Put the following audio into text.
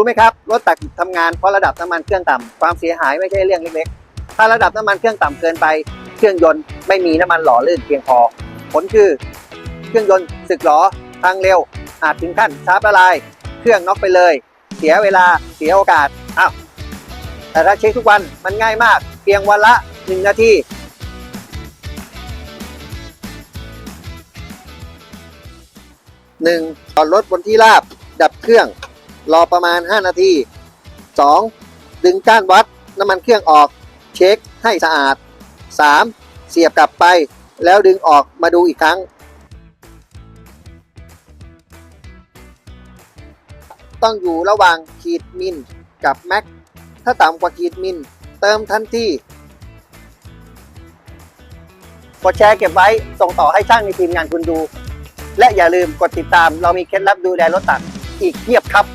รู้ไหมครับ รถตักทำงานเพราะระดับน้ำมันเครื่องต่ำความเสียหายไม่ใช่เรื่องเล็กๆ ถ้าระดับน้ำมันเครื่องต่ำเกินไป เครื่องยนต์ไม่มีน้ำมันหล่อลื่นเพียงพอ ผลคือ เครื่องยนต์สึกหรอทางเร็ว อาจถึงขั้นชาร์จละลาย เครื่องน็อกไปเลย เสียเวลาเสียโอกาสอ้าวแต่ถ้าเช็คทุกวันมันง่ายมาก เพียงวันละ 1 นาที 1. จอดรถบนที่ราบดับเครื่อง รอประมาณ 5 นาที 2. ดึงก้านวัดน้ำมันเครื่องออกเช็คให้สะอาด 3. เสียบกลับไป แล้วดึงออกมาดูอีกครั้ง ต้องอยู่ระหว่างขีดมิลกับแม็กถ้าต่ำกว่าขีดมิลเติมทันทีกดแชร์เก็บไว้ส่งต่อให้ช่างในทีมงานคุณดู และอย่าลืมกดติดตามเรามีเคล็ดลับดูแลรถตักอีกเพียบครับ